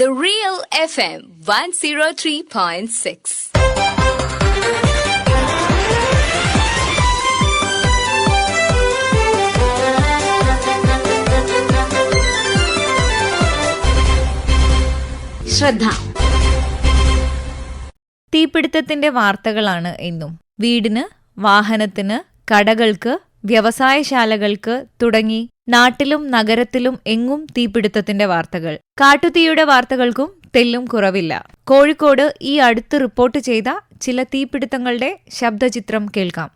The Real FM 103.6. ശ്രദ്ധ തീപിടുത്തത്തിന്റെ വാർത്തകളാണ് എന്നും വീടിന് വാഹനത്തിന് കടകൾക്ക് വ്യവസായശാലകൾക്ക് തുടങ്ങി നാട്ടിലും നഗരത്തിലും എങ്ങും തീപിടുത്തത്തിന്റെ വാർത്തകൾ. കാട്ടുതീയുടെ വാർത്തകൾക്കും തെല്ലും കുറവില്ല. കോഴിക്കോട് ഈ അടുത്ത് റിപ്പോർട്ട് ചെയ്ത ചില തീപിടുത്തങ്ങളുടെ ശബ്ദചിത്രം കേൾക്കാം.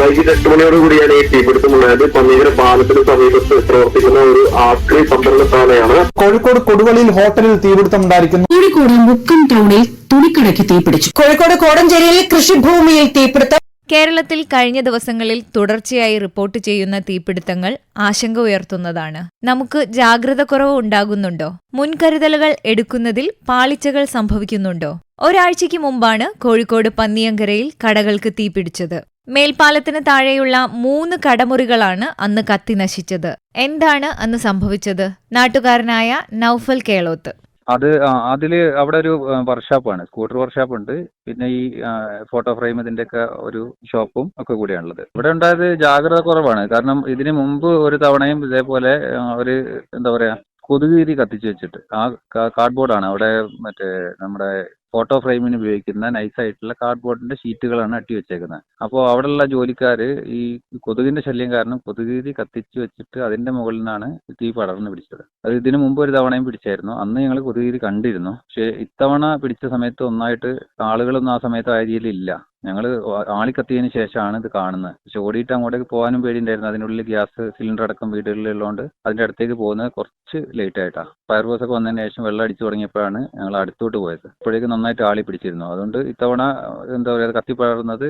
വൈകിട്ട് എട്ട് മണിയോട് കൂടിയാണ് ഈ തീപിടുത്തമുണ്ടായത് പന്നീര പാലത്തിന് സമീപത്ത് പ്രവർത്തിക്കുന്ന ഒരു ആക്രി സംഭരണശാലയാണ് കോഴിക്കോട് കൊടുവള്ളിയിൽ ഹോട്ടലിൽ തീപിടുത്തം ഉണ്ടായിരിക്കുന്നു. കോഴിക്കോട് മുക്കം ടൗണിൽ തുണിക്കടയ്ക്ക് തീപിടിച്ചു. കോഴിക്കോട് കോടഞ്ചേരിയിൽ കൃഷിഭൂമിയിൽ തീപിടുത്തം. കേരളത്തിൽ കഴിഞ്ഞ ദിവസങ്ങളിൽ തുടർച്ചയായി റിപ്പോർട്ട് ചെയ്യുന്ന തീപിടുത്തങ്ങൾ ആശങ്ക ഉയർത്തുന്നതാണ്. നമുക്ക് ജാഗ്രത കുറവ് ഉണ്ടാകുന്നുണ്ടോ? മുൻകരുതലുകൾ എടുക്കുന്നതിൽ പാളിച്ചകൾ സംഭവിക്കുന്നുണ്ടോ? ഒരാഴ്ചയ്ക്ക് മുമ്പാണ് കോഴിക്കോട് പന്നിയങ്കരയിൽ കടകൾക്ക് തീപിടിച്ചത്. മേൽപ്പാലത്തിന് താഴെയുള്ള മൂന്ന് കടമുറികളാണ് അന്ന് കത്തി നശിച്ചത്. എന്താണ് അന്ന് സംഭവിച്ചത്? നാട്ടുകാരനായ നൌഫൽ കേളോത്ത്. അത് ആ, അതിൽ അവിടെ ഒരു വർക്ക്ഷോപ്പാണ് സ്കൂട്ടർ വർക്ക്ഷോപ്പ് ഉണ്ട്. പിന്നെ ഈ ഫോട്ടോ ഫ്രെയിം ഇതിന്റെ ഒക്കെ ഒരു ഷോപ്പും ഒക്കെ കൂടിയാണുള്ളത്. ഇവിടെ ഉണ്ടായത് ജാഗ്രത കുറവാണ്. കാരണം ഇതിന് മുമ്പ് ഒരു തവണയും ഇതേപോലെ ഒരു എന്താ പറയാ കൊതുകുതിരി കത്തിച്ച് വെച്ചിട്ട്. ആ കാർഡ്ബോർഡാണ്. അവിടെ മറ്റേ നമ്മുടെ ഫോട്ടോ ഫ്രെയിമിന് ഉപയോഗിക്കുന്ന നൈസായിട്ടുള്ള കാർഡ്ബോർഡിന്റെ ഷീറ്റുകളാണ് അട്ടി വെച്ചേക്കുന്നത്. അപ്പോൾ അവിടെയുള്ള ജോലിക്കാർ ഈ കൊതുകിന്റെ ശല്യം കാരണം കൊതുകുതിരി കത്തിച്ചു വെച്ചിട്ട് അതിന്റെ മുകളിൽ നിന്നാണ് തീ പടർന്ന് പിടിച്ചത്. അത് ഇതിനു മുമ്പ് ഒരു തവണയും പിടിച്ചായിരുന്നു. അന്ന് ഞങ്ങൾ കൊതുകുതിരി കണ്ടിരുന്നു. പക്ഷേ ഇത്തവണ പിടിച്ച സമയത്ത് ഒന്നായിട്ട് ആളുകളൊന്നും ആ സമയത്ത് ആ ഏരിയയിൽ ഇല്ല. ഞങ്ങൾ ആളി കത്തിയതിന് ശേഷമാണ് ഇത് കാണുന്നത്. പക്ഷെ ഓടിയിട്ട് അങ്ങോട്ടേക്ക് പോകാനും പേടിയുണ്ടായിരുന്നു. അതിനുള്ളിൽ ഗ്യാസ് സിലിണ്ടർ അടക്കം വീടുകളിലുള്ളതുകൊണ്ട് അതിന്റെ അടുത്തേക്ക് പോകുന്നത് കുറച്ച് ലേറ്റ് ആയിട്ടാണ് ഫയർഫോഴ്സ് ഒക്കെ വന്നതിന് ശേഷം വെള്ളം അടിച്ചു തുടങ്ങിയപ്പോഴാണ് ഞങ്ങൾ അടുത്തോട്ട് പോയത്. അപ്പോഴേക്ക് നന്നായിട്ട് ആളി പിടിച്ചിരുന്നു. അതുകൊണ്ട് ഇത്തവണ എന്താ പറയുക കത്തിപ്പടർന്നത്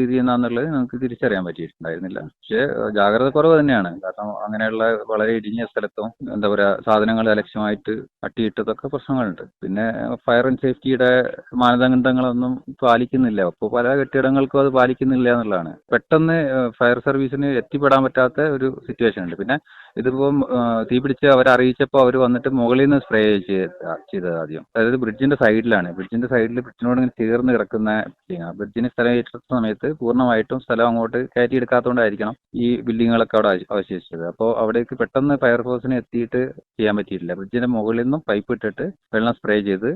രീതി എന്നാന്നുള്ളത് നമുക്ക് തിരിച്ചറിയാൻ പറ്റിയിട്ടുണ്ടായിരുന്നില്ല. പക്ഷേ ജാഗ്രത കുറവ് തന്നെയാണ്. കാരണം അങ്ങനെയുള്ള വളരെ ഇടിഞ്ഞ സ്ഥലത്തും എന്താ പറയുക സാധനങ്ങൾ അലക്ഷ്യമായിട്ട് അട്ടിയിട്ടതൊക്കെ പ്രശ്നങ്ങളുണ്ട്. പിന്നെ ഫയർ ആൻഡ് സേഫ്റ്റിയുടെ മാനദണ്ഡങ്ങളൊന്നും പാലിക്കുന്നില്ല. അപ്പോൾ പല കെട്ടിടങ്ങൾക്കും അത് പാലിക്കുന്നില്ല എന്നുള്ളതാണ്. പെട്ടെന്ന് ഫയർ സർവീസിന് എത്തിപ്പെടാൻ പറ്റാത്ത ഒരു സിറ്റുവേഷൻ ഉണ്ട് പിന്നെ ഇതിപ്പം തീ പിടിച്ച് അറിയിച്ചപ്പോൾ അവർ വന്നിട്ട് മുകളിൽ നിന്ന് സ്പ്രേ ചെയ്തത് ആദ്യം. അതായത് ബ്രിഡ്ജിന്റെ സൈഡിലാണ്. ബ്രിഡ്ജിന്റെ സൈഡിൽ ബ്രിഡ്ജിനോട് ഇങ്ങനെ ചേർന്ന് കിടക്കുന്ന ബിൽഡിംഗ് ആ. ബ്രിഡ്ജിന് സ്ഥലം ഏറ്റെടുത്ത സമയത്ത് പൂർണമായിട്ടും സ്ഥലം അങ്ങോട്ട് കയറ്റി എടുക്കാത്തതുകൊണ്ടായിരിക്കണം ഈ ബിൽഡിങ്ങുകളൊക്കെ അവിടെ അവശേഷിച്ചത്. അപ്പോൾ അവിടേക്ക് പെട്ടെന്ന് ഫയർഫോഴ്സിന് എത്തിയിട്ട് ചെയ്യാൻ പറ്റിയിട്ടില്ല. ബ്രിഡ്ജിന്റെ മുകളിൽ നിന്നും പൈപ്പ് ഇട്ടിട്ട് വെള്ളം സ്പ്രേ ചെയ്ത്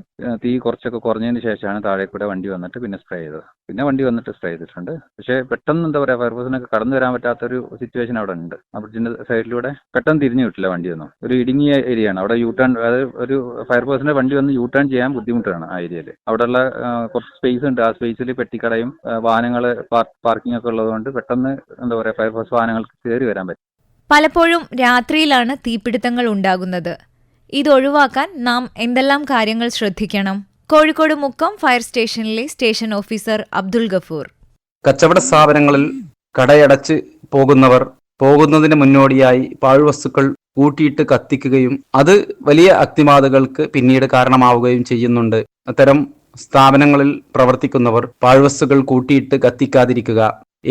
തീ കുറച്ചൊക്കെ കുറഞ്ഞതിന് ശേഷമാണ് താഴെ കൂടെ വണ്ടി വന്നിട്ട് പിന്നെ സ്പ്രേ ചെയ്തത്. പിന്നെ വണ്ടി വന്നിട്ട് സ്റ്റേ ചെയ്തിട്ടുണ്ട്. പക്ഷേ പെട്ടെന്ന് എന്താ പറയുക ഫയർഫോഴ്സിനൊക്കെ കടന്നു വരാൻ പറ്റാത്ത ഒരു സിറ്റുവേഷൻ അവിടെ ഉണ്ട്. ആ ബ്രിഡ്ജിന്റെ സൈഡിലൂടെ പെട്ടെന്ന് തിരിഞ്ഞു വിട്ടില്ല വണ്ടിയൊന്നും ഒരു ഇടുങ്ങിയ ഏരിയ ആണ്. അവിടെ യൂ ടേൺ അതായത് ഒരു ഫയർഫോഴ്സിന്റെ വണ്ടി വന്ന് യൂ ടേൺ ചെയ്യാൻ ബുദ്ധിമുട്ടാണ് ആ ഏരിയയിൽ അവിടെയുള്ള കുറച്ച് സ്പേസ് ഉണ്ട്. ആ സ്പേസിൽ പെട്ടിക്കടയും വാഹനങ്ങൾ പാർക്കിംഗ് ഒക്കെ ഉള്ളതുകൊണ്ട് പെട്ടെന്ന് എന്താ പറയുക ഫയർഫോഴ്സ് വാഹനങ്ങൾക്ക് കയറി വരാൻ പറ്റും. പലപ്പോഴും രാത്രിയിലാണ് തീപിടുത്തങ്ങൾ ഉണ്ടാകുന്നത്. ഇത് ഒഴിവാക്കാൻ നാം എന്തെല്ലാം കാര്യങ്ങൾ ശ്രദ്ധിക്കണം? കോഴിക്കോട് മുക്കം ഫയർ സ്റ്റേഷനിലെ സ്റ്റേഷൻ ഓഫീസർ അബ്ദുൾ ഗഫൂർ. കച്ചവട സ്ഥാപനങ്ങളിൽ കടയടച്ച് പോകുന്നവർ പോകുന്നതിന് മുന്നോടിയായി പാഴ്വസ്തുക്കൾ കൂട്ടിയിട്ട് കത്തിക്കുകയും അത് വലിയ അഗ്നിബാധകൾക്ക് പിന്നീട് കാരണമാവുകയും ചെയ്യുന്നുണ്ട്. അത്തരം സ്ഥാപനങ്ങളിൽ പ്രവർത്തിക്കുന്നവർ പാഴ്വസ്തുക്കൾ കൂട്ടിയിട്ട് കത്തിക്കാതിരിക്കുക.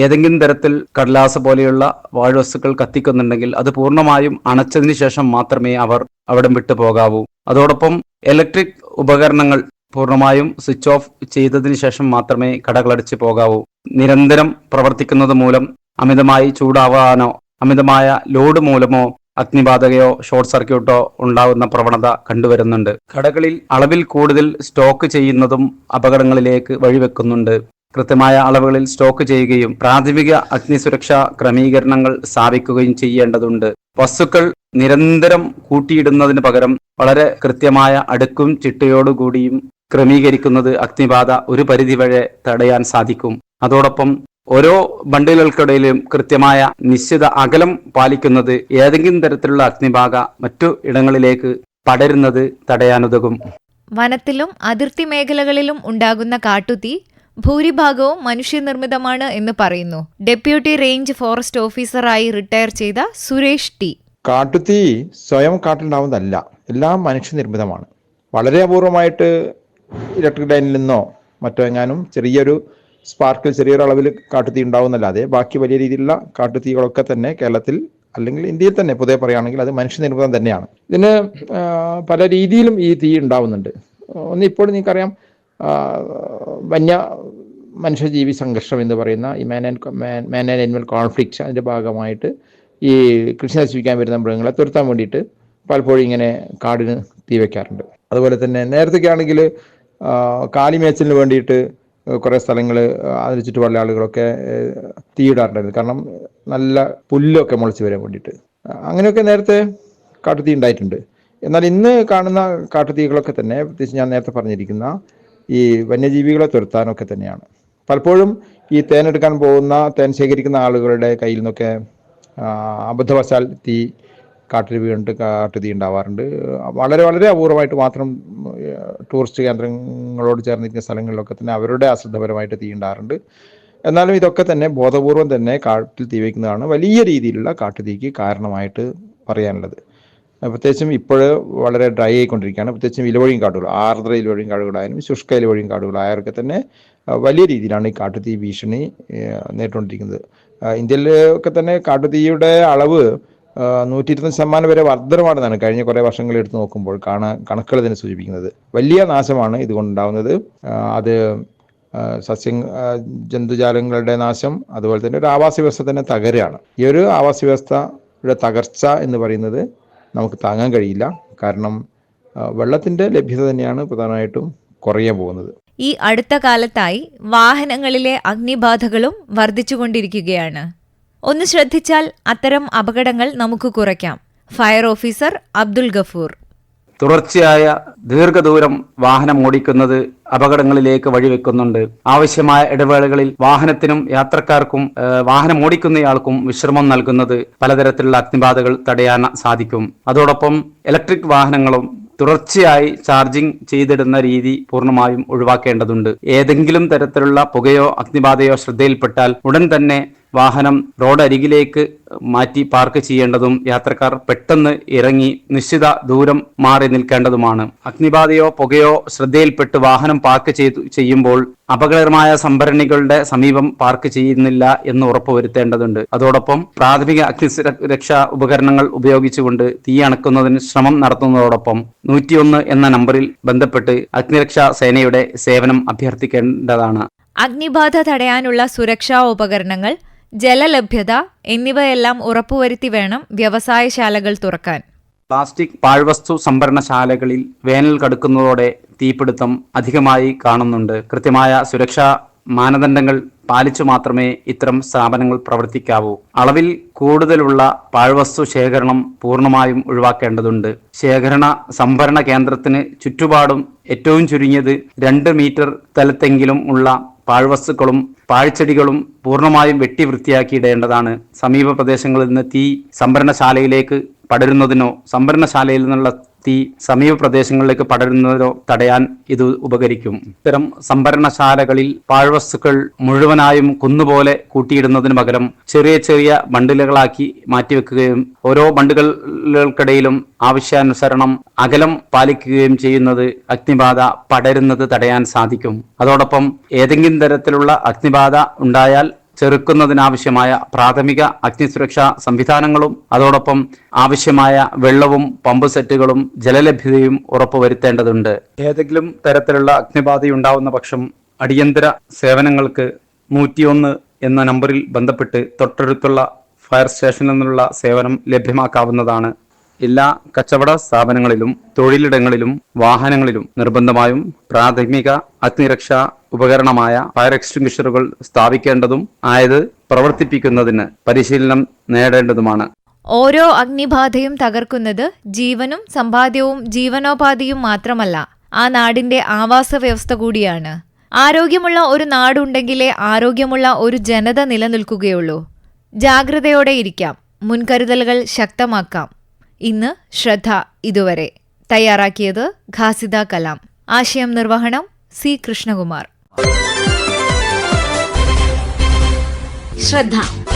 ഏതെങ്കിലും തരത്തിൽ കടലാസ പോലെയുള്ള വാഴ്വസ്തുക്കൾ കത്തിക്കുന്നുണ്ടെങ്കിൽ അത് പൂർണമായും അണച്ചതിന് ശേഷം മാത്രമേ അവർ അവിടം വിട്ടു പോകാവൂ അതോടൊപ്പം ഇലക്ട്രിക് ഉപകരണങ്ങൾ പൂർണമായും സ്വിച്ച് ഓഫ് ചെയ്തതിന് ശേഷം മാത്രമേ കടകളടിച്ച് പോകാവൂ. നിരന്തരം പ്രവർത്തിക്കുന്നത് മൂലം അമിതമായി ചൂടാവാനോ അമിതമായ ലോഡ് മൂലമോ അഗ്നിബാധകയോ ഷോർട്ട് സർക്യൂട്ടോ ഉണ്ടാകുന്ന പ്രവണത കണ്ടുവരുന്നുണ്ട്. കടകളിൽ അളവിൽ കൂടുതൽ സ്റ്റോക്ക് ചെയ്യുന്നതും അപകടങ്ങളിലേക്ക് വഴിവെക്കുന്നുണ്ട്. കൃത്യമായ അളവുകളിൽ സ്റ്റോക്ക് ചെയ്യുകയും പ്രാഥമിക അഗ്നിസുരക്ഷാ ക്രമീകരണങ്ങൾ സ്ഥാപിക്കുകയും ചെയ്യേണ്ടതുണ്ട്. വസ്തുക്കൾ നിരന്തരം കൂട്ടിയിടുന്നതിന് പകരം വളരെ കൃത്യമായ അടുക്കും ചിട്ടയോടുകൂടിയും ക്രമീകരിക്കുന്നത് അഗ്നിബാധ ഒരു പരിധി വരെ തടയാൻ സാധിക്കും. അതോടൊപ്പം ഓരോ ബണ്ടിലുകൾക്കിടയിലും കൃത്യമായ നിശ്ചിത അകലം പാലിക്കുന്നത് ഏതെങ്കിലും തരത്തിലുള്ള അഗ്നിബാധ മറ്റു ഇടങ്ങളിലേക്ക് പടരുന്നത് തടയാനുതകും. വനത്തിലും അതിർത്തി മേഖലകളിലും ഉണ്ടാകുന്ന കാട്ടുതീ ഭൂരിഭാഗവും മനുഷ്യനിർമ്മിതമാണ് എന്ന് പറയുന്നു. ഡെപ്യൂട്ടി റേഞ്ച് ഫോറസ്റ്റ് ഓഫീസറായി റിട്ടയർ ചെയ്ത സുരേഷ് ടി. കാട്ടുതീ സ്വയം കാട്ടുണ്ടാവുന്നതല്ല എല്ലാം മനുഷ്യനിർമ്മിതമാണ്. വളരെ അപൂർവമായിട്ട് ഇലക്ട്രിക് ലൈനിൽ നിന്നോ മറ്റോ എങ്ങാനും ചെറിയൊരു സ്പാർക്കിൽ ചെറിയൊരു അളവിൽ കാട്ടുതീ ഉണ്ടാവുന്നല്ലാതെ ബാക്കി വലിയ രീതിയിലുള്ള കാട്ടുതീകളൊക്കെ തന്നെ കേരളത്തിൽ അല്ലെങ്കിൽ ഇന്ത്യയിൽ തന്നെ പൊതുവെ പറയുകയാണെങ്കിൽ അത് മനുഷ്യനിർമ്മിതം തന്നെയാണ്. ഇതിന് പല രീതിയിലും ഈ തീ ഉണ്ടാവുന്നുണ്ട്. ഒന്ന് ഇപ്പോൾ നിങ്ങൾക്കറിയാം വന്യ മനുഷ്യജീവി സംഘർഷം എന്ന് പറയുന്ന ഈ man and man and animal conflict അതിന്റെ ഭാഗമായിട്ട് ഈ കൃഷി നശിപ്പിക്കാൻ വരുന്ന മൃഗങ്ങളെ തുരത്താൻ വേണ്ടിയിട്ട് പലപ്പോഴും ഇങ്ങനെ കാടിന് തീ വയ്ക്കാറുണ്ട് അതുപോലെ തന്നെ നേരത്തെയൊക്കെ ആണെങ്കിൽ കാലിമേച്ചലിന് വേണ്ടിയിട്ട് കുറേ സ്ഥലങ്ങൾ അതിന് ചുറ്റുപാടുള്ള ആളുകളൊക്കെ തീയിടാറുണ്ടായിരുന്നു. കാരണം നല്ല പുല്ലൊക്കെ മുളച്ച് വരാൻ വേണ്ടിയിട്ട്. അങ്ങനെയൊക്കെ നേരത്തെ കാട്ടുതീ ഉണ്ടായിട്ടുണ്ട്. എന്നാൽ ഇന്ന് കാണുന്ന കാട്ടുതീകളൊക്കെ തന്നെ പ്രത്യേകിച്ച് ഞാൻ നേരത്തെ പറഞ്ഞിരിക്കുന്ന ഈ വന്യജീവികളെ തുരത്താനൊക്കെ തന്നെയാണ്. പലപ്പോഴും ഈ തേനെടുക്കാൻ പോകുന്ന തേൻ ശേഖരിക്കുന്ന ആളുകളുടെ കയ്യിൽ നിന്നൊക്കെ അബദ്ധവശാൽ തീ കാട്ടിൽ വീണിട്ട് കാട്ടുതീ ഉണ്ടാവാറുണ്ട്. വളരെ വളരെ അപൂർവമായിട്ട് മാത്രം ടൂറിസ്റ്റ് കേന്ദ്രങ്ങളോട് ചേർന്നിരിക്കുന്ന സ്ഥലങ്ങളിലൊക്കെ തന്നെ അവരുടെ അശ്രദ്ധപരമായിട്ട് തീ ഉണ്ടാകാറുണ്ട് എന്നാലും ഇതൊക്കെ തന്നെ ബോധപൂർവം തന്നെ കാട്ടിൽ തീ വയ്ക്കുന്നതാണ് വലിയ രീതിയിലുള്ള കാട്ടുതീക്ക് കാരണമായിട്ട് പറയാനുള്ളത്. പ്രത്യേകിച്ചും ഇപ്പോൾ വളരെ ഡ്രൈ ആയിക്കൊണ്ടിരിക്കുകയാണ്. പ്രത്യേകിച്ചും ഇലവഴിയും കാടുകൾ ആർദ്ര ഇലവഴിയും കാടുകളായാലും ശുഷ്ക ഇലവഴിയും കാടുകളായവരൊക്കെ തന്നെ വലിയ രീതിയിലാണ് ഈ കാട്ടുതീ ഭീഷണി നേരിട്ടുകൊണ്ടിരിക്കുന്നത് ഇന്ത്യയിലൊക്കെ തന്നെ കാട്ടുതീയുടെ അളവ് നൂറ്റി ഇരുപത്തഞ്ച് ശതമാനം വരെ വർധനമാണെന്നാണ് കഴിഞ്ഞ കുറേ വർഷങ്ങൾ എടുത്തു നോക്കുമ്പോൾ കാണാൻ കണക്കുകൾ തന്നെ സൂചിപ്പിക്കുന്നത്. വലിയ നാശമാണ് ഇതുകൊണ്ടുണ്ടാവുന്നത്. ആഹ് അത് സസ്യ ജന്തുജാലങ്ങളുടെ നാശം അതുപോലെ തന്നെ ഒരു ആവാസ വ്യവസ്ഥ തന്നെ തകരുകയാണ്. ഈ ഒരു ആവാസ വ്യവസ്ഥയുടെ തകർച്ച എന്ന് പറയുന്നത് നമുക്ക് താങ്ങാൻ കഴിയില്ല. കാരണം വെള്ളത്തിന്റെ ലഭ്യത തന്നെയാണ് പ്രധാനമായിട്ടും കുറയാൻ പോകുന്നത്. ഈ അടുത്ത കാലത്തായി വാഹനങ്ങളിലെ അഗ്നിബാധകളും വർദ്ധിച്ചുകൊണ്ടിരിക്കുകയാണ്. ഒന്ന് ശ്രദ്ധിച്ചാൽ അത്തരം അപകടങ്ങൾ നമുക്ക് കുറയ്ക്കാം. Fire officer Abdul Gafoor. തുടർച്ചയായ ദീർഘദൂരം വാഹനം ഓടിക്കുന്നത് അപകടങ്ങളിലേക്ക് വഴിവെക്കുന്നുണ്ട്. ആവശ്യമായ ഇടവേളകളിൽ വാഹനത്തിനും യാത്രക്കാർക്കും വാഹനം ഓടിക്കുന്നയാൾക്കും വിശ്രമം നൽകുന്നത് പലതരത്തിലുള്ള അഗ്നിബാധകൾ തടയാൻ സാധിക്കും. അതോടൊപ്പം ഇലക്ട്രിക് വാഹനങ്ങളും തുടർച്ചയായി ചാർജിംഗ് ചെയ്തിടുന്ന രീതി പൂർണമായും ഒഴിവാക്കേണ്ടതുണ്ട്. ഏതെങ്കിലും തരത്തിലുള്ള പുകയോ അഗ്നിബാധയോ ശ്രദ്ധയിൽപ്പെട്ടാൽ ഉടൻ തന്നെ വാഹനം റോഡ് അരികിലേക്ക് മാറ്റി പാർക്ക് ചെയ്യേണ്ടതും യാത്രക്കാർ പെട്ടെന്ന് ഇറങ്ങി നിശ്ചിത ദൂരം മാറി നിൽക്കേണ്ടതുമാണ്. അഗ്നിബാധയോ പുകയോ ശ്രദ്ധയിൽപ്പെട്ട് വാഹനം പാർക്ക് ചെയ്യുമ്പോൾ അപകടകരമായ സംഭരണികളുടെ സമീപം പാർക്ക് ചെയ്യുന്നില്ല എന്ന് ഉറപ്പുവരുത്തേണ്ടതുണ്ട്. അതോടൊപ്പം പ്രാഥമിക അഗ്നിരക്ഷാ ഉപകരണങ്ങൾ ഉപയോഗിച്ചുകൊണ്ട് തീ അണക്കുന്നതിന് ശ്രമം നടത്തുന്നതോടൊപ്പം നൂറ്റിയൊന്ന് എന്ന നമ്പറിൽ ബന്ധപ്പെട്ട് അഗ്നിരക്ഷാ സേനയുടെ സേവനം അഭ്യർത്ഥിക്കേണ്ടതാണ്. അഗ്നിബാധ തടയാനുള്ള സുരക്ഷാ ഉപകരണങ്ങൾ ജലലഭ്യത എന്നിവയെല്ലാം ഉറപ്പുവരുത്തി വേണം വ്യവസായശാലകൾ തുറക്കാൻ. പ്ലാസ്റ്റിക് പാഴ്വസ്തു സംഭരണശാലകളിൽ വേനൽ കടുക്കുന്നതോടെ തീപിടുത്തം അധികമായി കാണുന്നുണ്ട്. കൃത്യമായ സുരക്ഷാ മാനദണ്ഡങ്ങൾ പാലിച്ചു മാത്രമേ ഇത്തരം സ്ഥാപനങ്ങൾ പ്രവർത്തിക്കാവൂ. അളവിൽ കൂടുതലുള്ള പാഴ്വസ്തു ശേഖരണം പൂർണമായും ഒഴിവാക്കേണ്ടതുണ്ട്. ശേഖരണ സംഭരണ കേന്ദ്രത്തിന് ചുറ്റുപാടും ഏറ്റവും ചുരുങ്ങിയത് രണ്ട് മീറ്റർ തലത്തെങ്കിലും ഉള്ള പാഴ്വസ്തുക്കളും പാഴ്ചെടികളും പൂർണമായും വെട്ടി വൃത്തിയാക്കിയിടേണ്ടതാണ്. സമീപ പ്രദേശങ്ങളിൽ നിന്ന് തീ സംഭരണശാലയിലേക്ക് പടരുന്നതിനോ സംഭരണശാലയിൽ നിന്നുള്ള തീ സമീപ പ്രദേശങ്ങളിലേക്ക് പടരുന്നതിനോ തടയാൻ ഇത് ഉപകരിക്കും. ഇത്തരം സംഭരണശാലകളിൽ പാഴ്വസ്തുക്കൾ മുഴുവനായും കുന്നുപോലെ കൂട്ടിയിടുന്നതിന് പകരം ചെറിയ ചെറിയ ബണ്ടിലുകളാക്കി മാറ്റിവെക്കുകയും ഓരോ ബണ്ടുകൾക്കിടയിലും ആവശ്യാനുസരണം അകലം പാലിക്കുകയും ചെയ്യുന്നത് അഗ്നിബാധ പടരുന്നത് തടയാൻ സാധിക്കും. അതോടൊപ്പം ഏതെങ്കിലും തരത്തിലുള്ള അഗ്നിബാധ ഉണ്ടായാൽ ചെറുക്കുന്നതിനാവശ്യമായ പ്രാഥമിക അഗ്നിസുരക്ഷാ സംവിധാനങ്ങളും അതോടൊപ്പം ആവശ്യമായ വെള്ളവും പമ്പ് സെറ്റുകളും ജലലഭ്യതയും ഉറപ്പുവരുത്തേണ്ടതുണ്ട്. ഏതെങ്കിലും തരത്തിലുള്ള അഗ്നിബാധയുണ്ടാവുന്ന പക്ഷം അടിയന്തര സേവനങ്ങൾക്ക് നൂറ്റിയൊന്ന് എന്ന നമ്പറിൽ ബന്ധപ്പെട്ട് തൊട്ടടുത്തുള്ള ഫയർ സ്റ്റേഷനിൽ നിന്നുള്ള സേവനം ലഭ്യമാക്കാവുന്നതാണ്. എല്ലാ കച്ചവട സ്ഥാപനങ്ങളിലും തൊഴിലിടങ്ങളിലും വാഹനങ്ങളിലും നിർബന്ധമായും പ്രാഥമിക അഗ്നിരക്ഷാ ഉപകരണമായ ഫയർ എക്സ്റ്റിംഗ്വിഷറുകൾ സ്ഥാപിക്കേണ്ടതും ആയത് പ്രവർത്തിപ്പിക്കുന്നതിന് പരിശീലനം നേടേണ്ടതുമാണ്. ഓരോ അഗ്നിബാധയും തകർക്കുന്നത് ജീവനും സമ്പാദ്യവും ജീവനോപാധിയും മാത്രമല്ല ആ നാടിന്റെ ആവാസ വ്യവസ്ഥ കൂടിയാണ്. ആരോഗ്യമുള്ള ഒരു നാടുണ്ടെങ്കിലേ ആരോഗ്യമുള്ള ഒരു ജനത നിലനിൽക്കുകയുള്ളൂ. ജാഗ്രതയോടെ ഇരിക്കാം. മുൻകരുതലുകൾ ശക്തമാക്കാം. ഇന്ന് ശ്രദ്ധ ഇതുവരെ. തയ്യാറാക്കിയത് ഖാസിദ കലാം. ആശയം നിർവഹണം സി കൃഷ്ണകുമാർ. ശ്രദ്ധ.